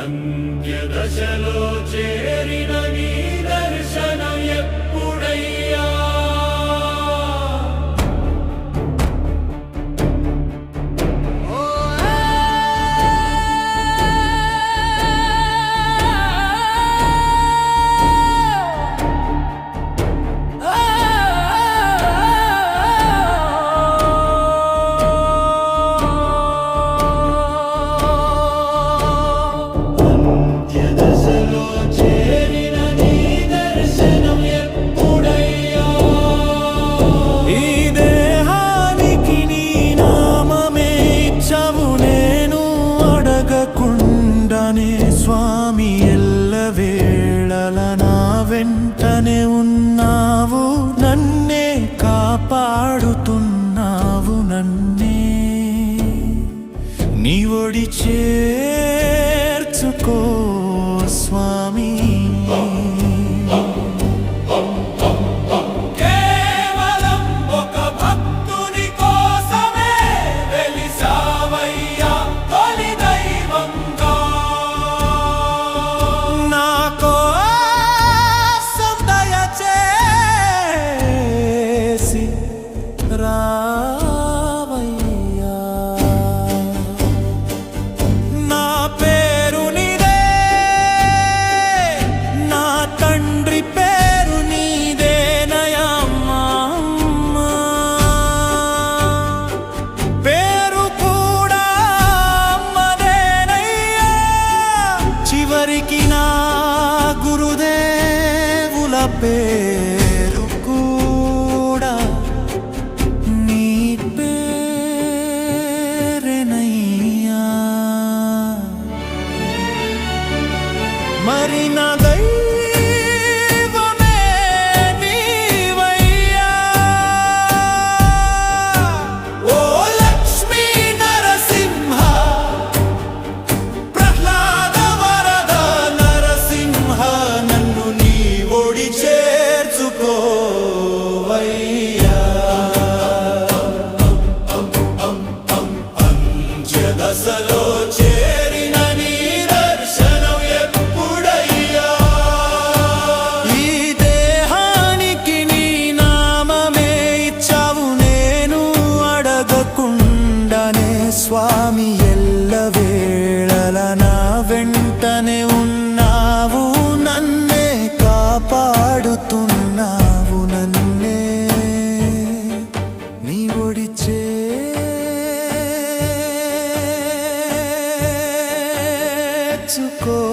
అంత్యదశలో చేరిన నీ నీ ఒడిచే చివరికి నా గురుదేవుల పేరు కూడా నీ పేరెనయ్యా. మరి నా స్వామి ఎల్ల వేళల నా వెంటనే ఉన్నావు. నన్నే కాపాడుతున్నావు నన్నే. నీ ఒడిచే. చుకో